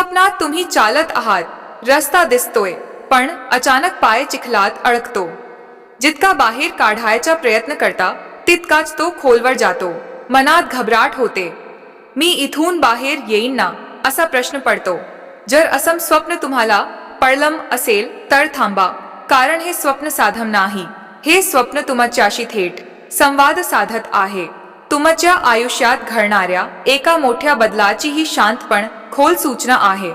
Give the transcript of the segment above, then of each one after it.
स्वप्नात तुम्ही चालत आहात. रस्ता दिसतोय पण अचानक पाय चिखलात अडकतो. जितका बाहेर काढायचा प्रयत्न करता तितकाच तो खोलवर जातो. मनात घबराट होते. मी इथून बाहेर येईन ना असा प्रश्न पडतो. जर असम स्वप्न तुम्हाला पडलम असेल तर थांबा. कारण हे स्वप्न साधम नाही. हे स्वप्न तुमच्याशी थेट संवाद साधत आहे. तुमच्या आयुष्यात घडणाऱ्या एका मोठ्या बदलाची ही शांतपण खोल सूचना आहे.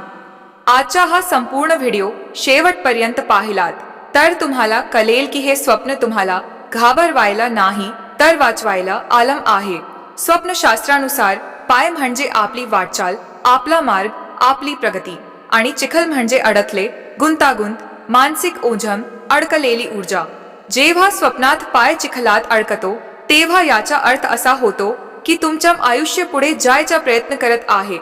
आजचा हा संपूर्ण व्हिडिओ शेवटपर्यंत पाहिलात तर तुम्हाला कळेल की हे स्वप्न तुम्हाला घाबरवायला नाही तर वाचवायला आलम आहे. स्वप्नशास्त्रानुसार पाय म्हणजे आपली वाटचाल आपला मार्ग आपली प्रगती आणि चिखल म्हणजे अडकले गुंतागुंत मानसिक ओझम अडकलेली ऊर्जा. जेव्हा स्वप्नात पाय चिखलात अडकतो तेव्हा याचा अर्थ असा होतो की तुमच्या आयुष्य पुढे जायचा प्रयत्न करत आहे.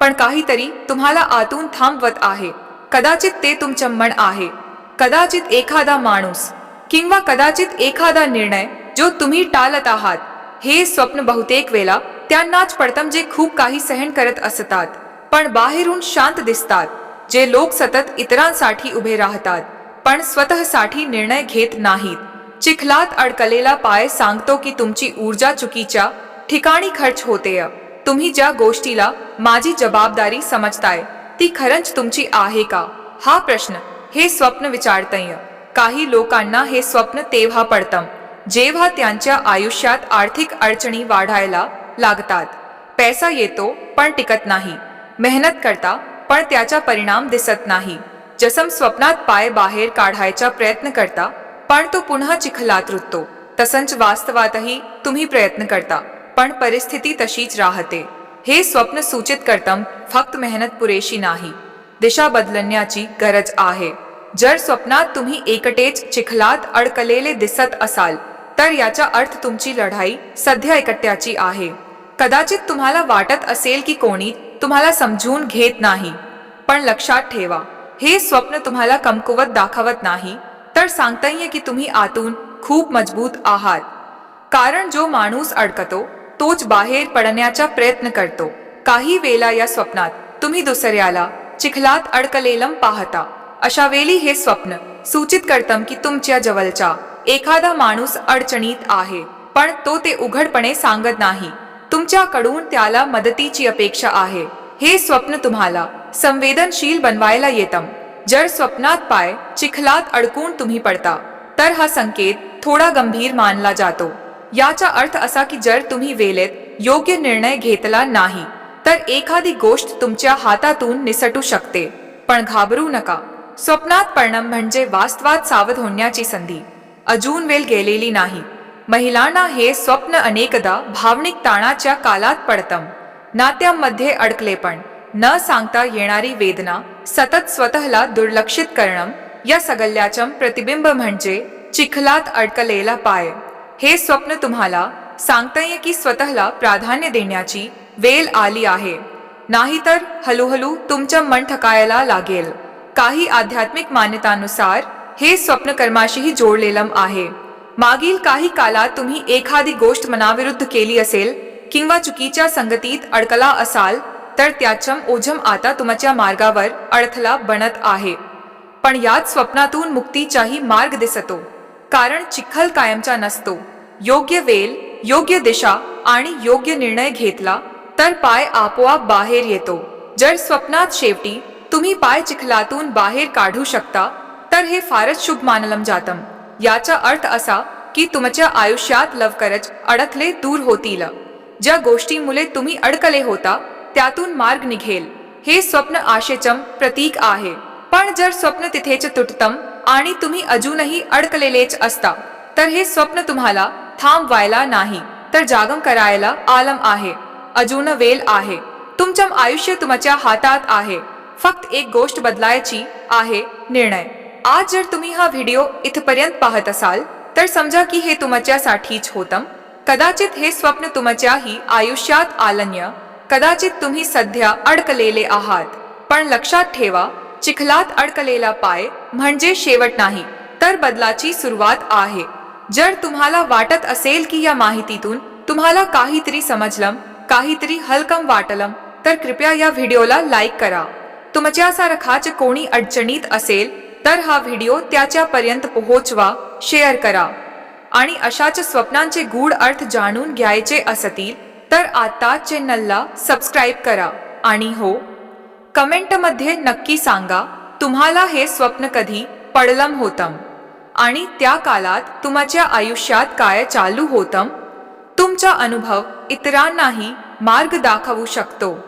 पण काहीतरी तुम्हाला आतून थांबवत आहे. कदाचित ते तुमचं मन आहे. कदाचित एखादा माणूस किंवा कदाचित एखादा निर्णय जो तुम्ही टाळत आहात. हे स्वप्न बहुतेक वेळा त्यांनाच पडतं जे खूप काही सहन करत असतात. पण बाहेरून शांत दिसतात जे लोक सतत इतरांसाठी उभे राहतात पण स्वतःसाठी निर्णय घेत नाहीत. चिखलात अडकलेला पाय सांगतो की तुमची ऊर्जा चुकीच्या ठिकाणी खर्च होते तुम्ही ज्या गोष्टीला माझी जबाबदारी समजताय. ती खरंच तुमची आहे का? हा प्रश्न हे स्वप्न विचारतय. काही लोकांना हे स्वप्न तेव्हा पडतं जेव्हा त्यांच्या आयुष्यात आर्थिक अडचणी वाढायला लागतात. पैसा येतो पण टिकत नाही. मेहनत करता पण त्याचा परिणाम दिसत नाही. जसम स्वप्नात पाय बाहेर काढायचा प्रयत्न करता पण तो पुन्हा चिखलात रुततो. तसंच वास्तवातही तुम्ही प्रयत्न करता पण परिस्थिती तशीच राहते. हे स्वप्न सूचित करतं फक्त मेहनत पुरेशी नाही. दिशा बदलण्याची गरज आहे. जर स्वप्नात तुम्ही एकटेच चिखलात अडकलेले दिसत असाल तर याचा अर्थ तुमची लढाई सध्या एकट्याची आहे. कदाचित तुम्हाला वाटत असेल की कोणी तुम्हाला समजून घेत नाही. पण लक्षात ठेवा हे स्वप्न तुम्हाला कमकुवत दाखवत नाही तर सांगताय की तुम्ही आतून खूप मजबूत आहात. कारण जो माणूस अडकतो तोच बाहेर पडण्याचा प्रयत्न करतो. काही वेळा या स्वप्नात तुम्ही दुसऱ्याला चिखलात अडकलेलं पाहता. अशा वेळी हे स्वप्न सूचित करतं की तुमच्या जवळचा एखादा माणूस अडचणीत आहे पण तो ते उघडपणे सांगत नाही. तुमच्याकडून त्याला मदतीची अपेक्षा आहे. हे स्वप्न तुम्हाला संवेदनशील बनवायला येतं. जर स्वप्नात पाय चिखलात अडकून तुम्ही पडता तर हा संकेत थोडा गंभीर मानला जातो. याचा अर्थ असा की जर तुम्ही वेळेत योग्य निर्णय घेतला नाही तर एखादी गोष्ट तुमच्या हातातून निसटू शकते. पण घाबरू नका. स्वप्नात पडणं म्हणजे वास्तवात सावध होण्याची संधी. अजून वेळ गेलेली नाही. महिलांना हे स्वप्न अनेकदा भावनिक ताणाच्या कालात पडतं. नात्यामध्ये अडकलेपण न सांगता येणारी वेदना सतत स्वतःला दुर्लक्षित करणं या सगळ्याचं प्रतिबिंब म्हणजे चिखलात अडकलेला पाय. हे स्वप्न तुम्हाला सांगताय की स्वतःला प्राधान्य देण्याची वेल आली आहे. नाहीतर हळूहळू तुमचं मन ठकायला लागेल. काही आध्यात्मिक मान्यतानुसार हे स्वप्न कर्माशीही जोडलेलं आहे. मागील काही काळात तुम्ही एखादी गोष्ट मनाविरुद्ध केली असेल किंवा चुकीच्या संगतीत अडकला असाल तर त्याचम ओझम आता तुमच्या मार्गावर अडथळा बनत आहे. पण याच स्वप्नातून मुक्तीचाही मार्ग दिसतो. कारण चिखल कायमचा नसतो. योग्य वेल योग्य दिशा आणि योग्य निर्णय घेतला तर पाय आपोआप बाहेर येतो. जर स्वप्नात शेवटी तुम्ही पाय चिखलातून बाहेर काढू शकता तर हे फारच शुभ मानलं जातं याचा अर्थ असा की तुमच्या आयुष्यात लवकरच अडकले दूर होतील. ज्या गोष्टीमुळे तुम्ही अडकले होता त्यातून मार्ग निघेल. हे स्वप्न आशेचं प्रतीक आहे. पण जर स्वप्न तिथेच तुटतम आणि तुम्ही अजूनही अडकलेलेच असता. तर हे स्वप्न तुम्हाला थांबवायला नाही. तर जागम करायला आलम आहे. अजून वेल आहे. तुमचं आयुष्य तुमच्या हातात आहे. फक्त एक गोष्ट बदलायची आहे निर्णय. आज जर तुम्ही हा व्हिडिओ इथपर्यंत पाहत असाल तर समजा की हे तुमच्यासाठीच होतं. कदाचित हे स्वप्न तुमच्याही आयुष्यात आलन्य. कदाचित तुम्ही सध्या अडकलेले आहात. पण लक्षात ठेवा चिखलात अडकलेला पाय म्हणजे शेवट नाही तर बदलाची सुरुवात आहे. जर तुम्हाला वाटत असेल की या माहितीतून तुम्हाला काहीतरी समजलं काहीतरी हलकम वाटलं तर कृपया या व्हिडिओला लाईक करा. तुमच्यासारखाच कोणी अडचणीत असेल तर हा व्हिडिओ त्याच्यापर्यंत पोहोचवा शेअर करा. आणि अशाच स्वप्नांचे गूढ अर्थ जाणून घ्यायचे असतील तर आता चॅनलला सबस्क्राईब करा. आणि हो कमेंटमध्ये नक्की सांगा तुम्हाला हे स्वप्न कधी पडलं होतं आणि त्या काळात तुमच्या आयुष्यात काय चालू होतं तुमचा अनुभव इतरांनाही मार्ग दाखवू शकतो.